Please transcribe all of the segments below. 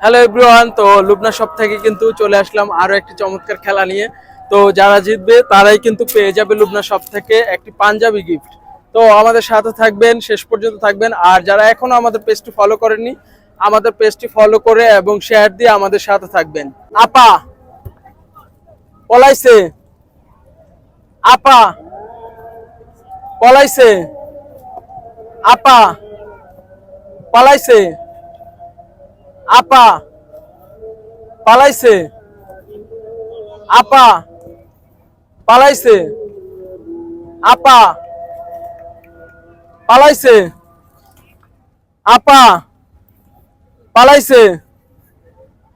Hello everyone তো Lubna shop থেকে কিন্তু চলে আসলাম আরও একটি চমৎকার খেলা নিয়ে। তো যারা জিতবে, তারাই কিন্তু পেয়ে যাবে লুবনা শপ থেকে একটি পাঞ্জাবি গিফট তো আমাদের সাথে থাকবেন, শেষ পর্যন্ত থাকবেন। আর যারা এখনও আমাদের পেজটি ফলো করেননি, আমাদের পেজটি ফলো করে এবং শেয়ার দিয়ে আমাদের সাথে থাকবেন। আপা! পলাইছে। আপা! পলাইছে। আপা! পালাইছে। আপা পালাইছে আপা পালাইছে আপা পালাইছে আপা পালাইছে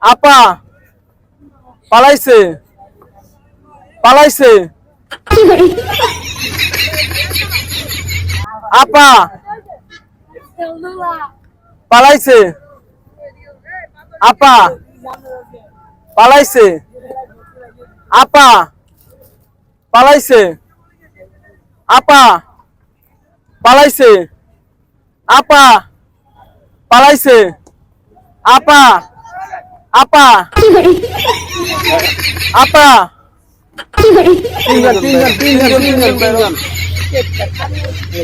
আপা পালাইছে পালাইছে আপা পালাইছে আপা পালাইছে। আপা পালাইছে। আপা পালাইছে। আপা পালাইছে। আপা আপা। আপা।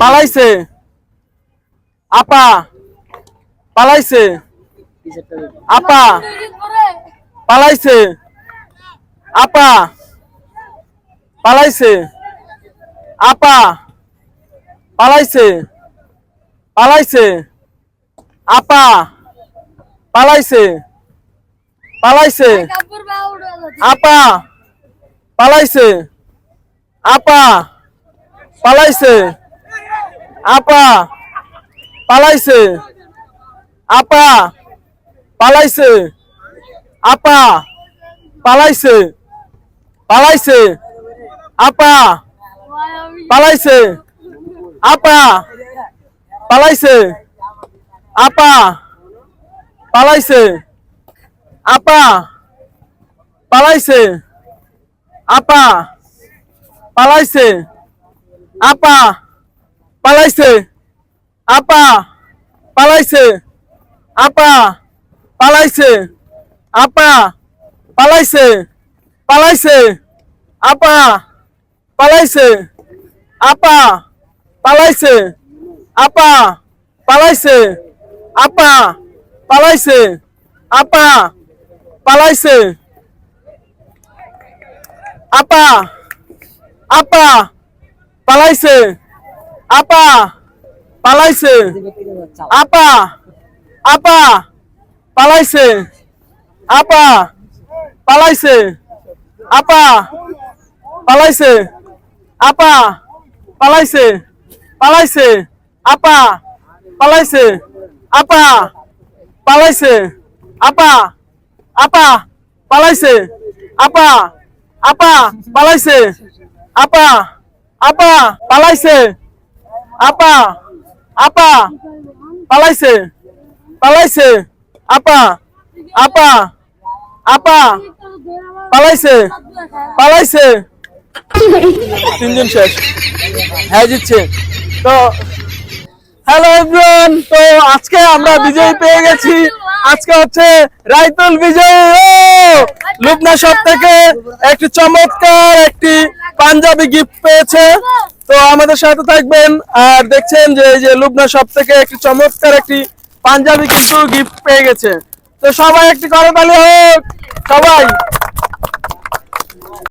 পালাইছে। আপা পালাইছে। আপা, পালাইছে। আপা পালাইছে। আপা, পালাইছে। পালাইছে। আপা, পালাইছে। পালাইছে। আপা পালাইছে। আপা পালাইছে। আপা পালাইছে। আপা পালাইছে। আপা, পালাইছে। পালাইছে। আপা পালাইছে। আপা পালাইছে। আপা পালাইছে। আপা পালাইছে। আপা পালাইছে। আপা পালাইছে। আপা পালাইছে। আপা পালাইছে। আপা, পালাইছে পালাইছে। আপা পালাইছে। আপা পালাইছে। আপা পালাইছে। আপা পালাইছে। আপা পালাইছে। আপা আপা, পালাইছে। আপা পালাইছে। আপা আপা পালাইছে আপা পালাইছে আপা পালাইছে আপা পালাইছে পালাইছে আপা পালাইছে আপা পালাইছে আপা আপা পালাইছে আপা আপা পালাইছে আপা আপা পালাইছে আপা আপা পালাইছে পালাইছে আপা আপা আপা, পালাইছে পালাইছে। তিনজন শেষ। হ্যাঁ জিতছে। তো, হ্যালো এভরিওয়ান তো আজকে আমরা বিজয় পেয়ে গেছি। আজকে হচ্ছে রাইতুল বিজয়! লুবনা শপ থেকে একটি চমৎকার একটি পাঞ্জাবি গিফট পেয়েছে। তো আমাদের সাথে থাকবেন আর দেখছেন যে এই যে লুবনা শপ থেকে একটি চমৎকার একটি পাঞ্জাবি কিন্তু গিফট পেয়ে গেছে। তো সবাই একটি করতালি হোক সবাই।